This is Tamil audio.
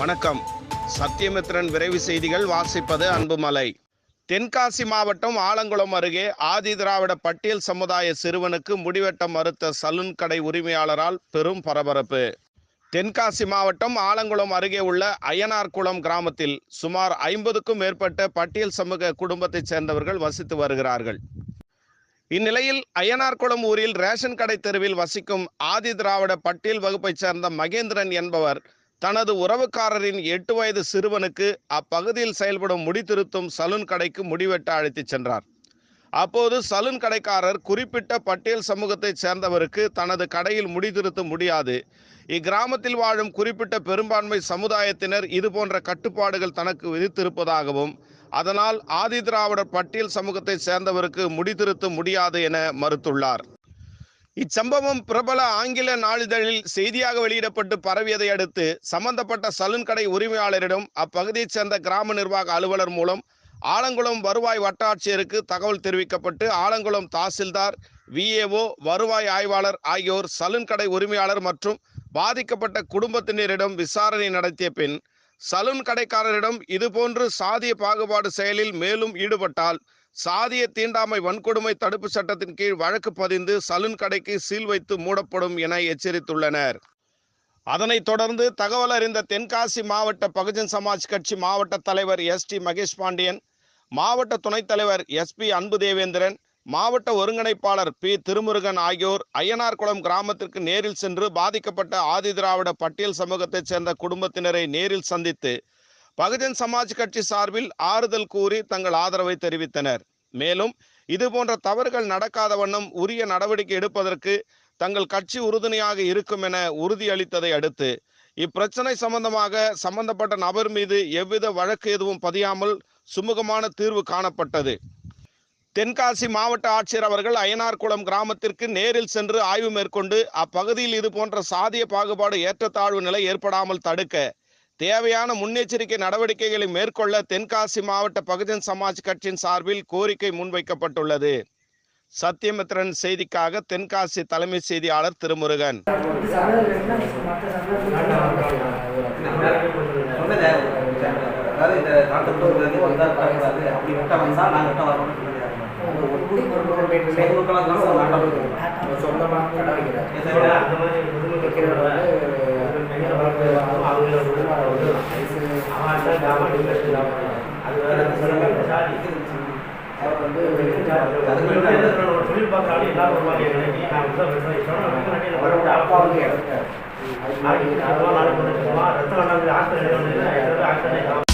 வணக்கம். சத்தியமித்ரன் விரைவு செய்திகள் வாசிப்பது அன்புமலை. தென்காசி மாவட்டம் ஆலங்குளம் அருகே ஆதி திராவிட பட்டியல் சமுதாய சிறுவனுக்கு முடிவெட்ட மறுத்த சலூன் கடை உரிமையாளரால் பெரும் பரபரப்பு. தென்காசி மாவட்டம் ஆலங்குளம் அருகே உள்ள அய்யனார்குளம் கிராமத்தில் சுமார் ஐம்பதுக்கும் மேற்பட்ட பட்டியல் சமூக குடும்பத்தைச் சேர்ந்தவர்கள் வசித்து வருகிறார்கள். இந்நிலையில் அய்யனார்குளம் ஊரில் ரேஷன் கடை தெருவில் வசிக்கும் ஆதி திராவிட பட்டியல் வகுப்பைச் சேர்ந்த மகேந்திரன் என்பவர் தனது உறவுக்காரரின் எட்டு வயது சிறுவனுக்கு அப்பகுதியில் செயல்படும் முடித்திருத்தும் சலூன் கடைக்கு முடிவெட்ட அழைத்துச் சென்றார். அப்போது சலூன் கடைக்காரர் குறிப்பிட்ட பட்டியல் சமூகத்தைச் சேர்ந்தவருக்கு தனது கடையில் முடித்திருத்த முடியாது. இக்கிராமத்தில் வாழும் குறிப்பிட்ட பெரும்பான்மை சமுதாயத்தினர் இதுபோன்ற கட்டுப்பாடுகள் தனக்கு விதித்திருப்பதாகவும் அதனால் ஆதி திராவிடர் பட்டியல் சமூகத்தைச் சேர்ந்தவருக்கு முடித்திருத்த முடியாது என மறுத்துள்ளார். இச்சம்பவம் பிரபல ஆங்கில நாளிதழில் செய்தியாக வெளியிடப்பட்டு பரவியதை அடுத்து சம்பந்தப்பட்ட சலூன் கடை உரிமையாளரிடம் அப்பகுதியைச் சேர்ந்த கிராம நிர்வாக அலுவலர் மூலம் ஆலங்குளம் வருவாய் வட்டாட்சியருக்கு தகவல் தெரிவிக்கப்பட்டு ஆலங்குளம் தாசில்தார் விஏஓ வருவாய் ஆய்வாளர் ஆகியோர் சலூன் கடை உரிமையாளர் மற்றும் பாதிக்கப்பட்ட குடும்பத்தினரிடம் விசாரணை நடத்திய பின் சலூன் கடைக்காரரிடம் இதுபோன்று சாதிய பாகுபாடு செயலில் மேலும் ஈடுபட்டால் சாதிய தீண்டாமை வன்கொடுமை தடுப்பு சட்டத்தின் கீழ் வழக்கு பதிந்து சலூன் கடைக்கு சீல் வைத்து மூடப்படும் என எச்சரித்துள்ளனர். அதனைத் தொடர்ந்து தகவல் அறிந்த தென்காசி மாவட்ட பகுஜன் சமாஜ் கட்சி மாவட்ட தலைவர் எஸ் டி மகேஷ் பாண்டியன் மாவட்ட துணைத் தலைவர் எஸ் பி அன்பு தேவேந்திரன் மாவட்ட ஒருங்கிணைப்பாளர் பி திருமுருகன் ஆகியோர் அய்யனார்குளம் கிராமத்திற்கு நேரில் சென்று பாதிக்கப்பட்ட ஆதிதிராவிட பட்டியல் சமூகத்தைச் சேர்ந்த குடும்பத்தினரை நேரில் சந்தித்து பகுஜன் சமாஜ் கட்சி சார்பில் ஆறுதல் கூறி தங்கள் ஆதரவை தெரிவித்தனர். மேலும் இதுபோன்ற தவறுகள் நடக்காத வண்ணம் உரிய நடவடிக்கை எடுப்பதற்கு தங்கள் கட்சி உறுதுணையாக இருக்கும் என உறுதியளித்ததை அடுத்து இப்பிரச்சனை சம்பந்தமாக சம்பந்தப்பட்ட நபர் மீது எவ்வித வழக்கு எதுவும் பதியாமல் சுமூகமான தீர்வு காணப்பட்டது. தென்காசி மாவட்ட ஆட்சியர் அவர்கள் அயனார்குளம் கிராமத்திற்கு நேரில் சென்று ஆய்வு மேற்கொண்டு அப்பகுதியில் இது போன்ற சாதிய பாகுபாடு ஏற்றத்தாழ்வு நிலை ஏற்படாமல் தடுக்க தேவையான முன்னெச்சரிக்கை நடவடிக்கைகளை மேற்கொள்ள தென்காசி மாவட்ட பகுஜன் சமாஜ் கட்சியின் சார்பில் கோரிக்கை முன்வைக்கப்பட்டுள்ளது. சத்தியமித்ரன் செய்திக்காக தென்காசி தலைமை செய்தியாளர் திருமுருகன். அதாவது அவர் வந்து தொழில் பார்த்தாலும் எல்லாரும் வருவாங்க அவரோட அப்பா வந்து நாளைக்கு ரத்தம் வேண்டாம் ஹாஸ்பிட்டல்